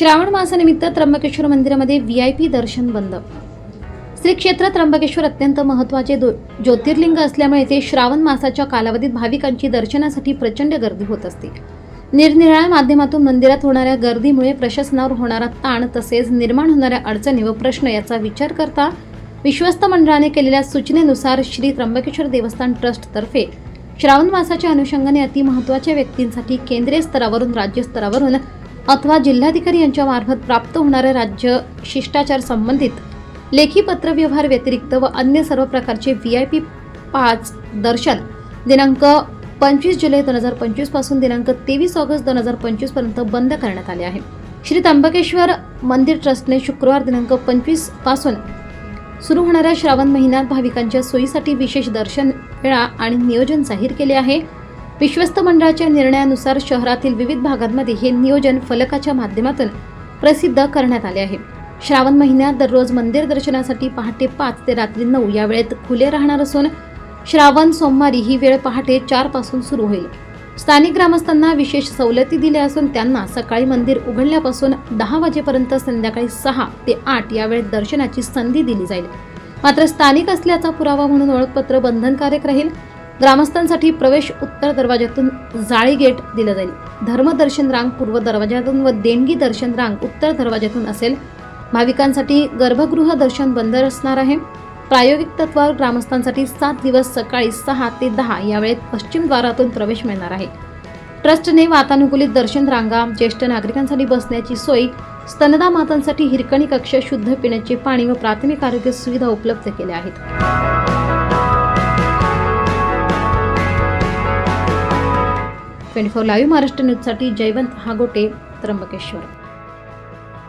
श्रावण मासानिमित्त त्र्यंबकेश्वर मंदिरामध्ये V I P दर्शन बंद. श्री क्षेत्र त्र्यंबकेश्वर अत्यंत महत्त्वाचे ज्योतिर्लिंग असल्यामुळे येथे श्रावण मासाच्या कालावधीत भाविकांची दर्शनासाठी प्रचंड गर्दी होत असते. निरनिराळ्या माध्यमातून मंदिरात होणाऱ्या गर्दीमुळे प्रशासनावर होणारा ताण तसेच निर्माण होणाऱ्या अडचणी व प्रश्न याचा विचार करता विश्वस्त मंडळाने केलेल्या सूचनेनुसार श्री त्र्यंबकेश्वर देवस्थान ट्रस्टतर्फे श्रावण मासाच्या अनुषंगाने अतिमहत्त्वाच्या व्यक्तींसाठी केंद्रीय स्तरावरून राज्य स्तरावरून अथवा जिल्हाधिकारी यांच्या मार्फत प्राप्त होणाऱ्या राज्य शिष्टाचार संबंधित लेखी पत्रव्यवहार व्यतिरिक्त व अन्य सर्व प्रकारचे व्ही आय पी पाच दर्शन दिनांक पंचवीस जुलै दोन हजार पंचवीसपासून दिनांक तेवीस ऑगस्ट दोन हजार पंचवीसपर्यंत बंद करण्यात आले आहे. श्री त्र्यंबकेश्वर मंदिर ट्रस्टने शुक्रवार दिनांक पंचवीसपासून सुरू होणाऱ्या श्रावण महिन्यात भाविकांच्या सोयीसाठी विशेष दर्शन वेळा आणि नियोजन जाहीर केले आहे. विश्वस्त मंडळाच्या निर्णयानुसार शहरातील विविध भागांमध्ये हे नियोजन फलकाच्या माध्यमातून प्रसिद्ध करण्यात आले आहे. श्रावण महिन्यात दररोज मंदिर दर्शनासाठी पहाटे पाच ते रात्री नऊ या वेळेत खुले राहणार असून श्रावण सोमवारी ही वेळ पहाटे चारपासून सुरू होईल. स्थानिक ग्रामस्थांना विशेष सवलती दिल्या असून त्यांना सकाळी मंदिर उघडल्यापासून दहा वाजेपर्यंत संध्याकाळी सहा ते आठ या वेळेत दर्शनाची संधी दिली जाईल. मात्र स्थानिक असल्याचा पुरावा म्हणून ओळखपत्र बंधनकारक राहील. ग्रामस्थांसाठी प्रवेश उत्तर दरवाजातून जाळी गेट दिलं जाईल. धर्मदर्शन रांग पूर्व दरवाजातून व देणगी दर्शन रांग उत्तर दरवाजातून असेल. भाविकांसाठी गर्भगृह दर्शन बंद असणार आहे. प्रायोगिक तत्वावर ग्रामस्थांसाठी सात दिवस सकाळी सहा ते दहा या वेळेत पश्चिम द्वारातून प्रवेश मिळणार आहे. ट्रस्टने वातानुकूलित दर्शन रांगा ज्येष्ठ नागरिकांसाठी बसण्याची सोय स्तनदा मातांसाठी हिरकणी कक्ष शुद्ध पिण्याचे पाणी व प्राथमिक आरोग्य सुविधा उपलब्ध केल्या आहेत. ट्वेंटी फोर लाईव्ह महाराष्ट्र न्यूजसाठी जयवंत हागोटे त्र्यंबकेश्वर.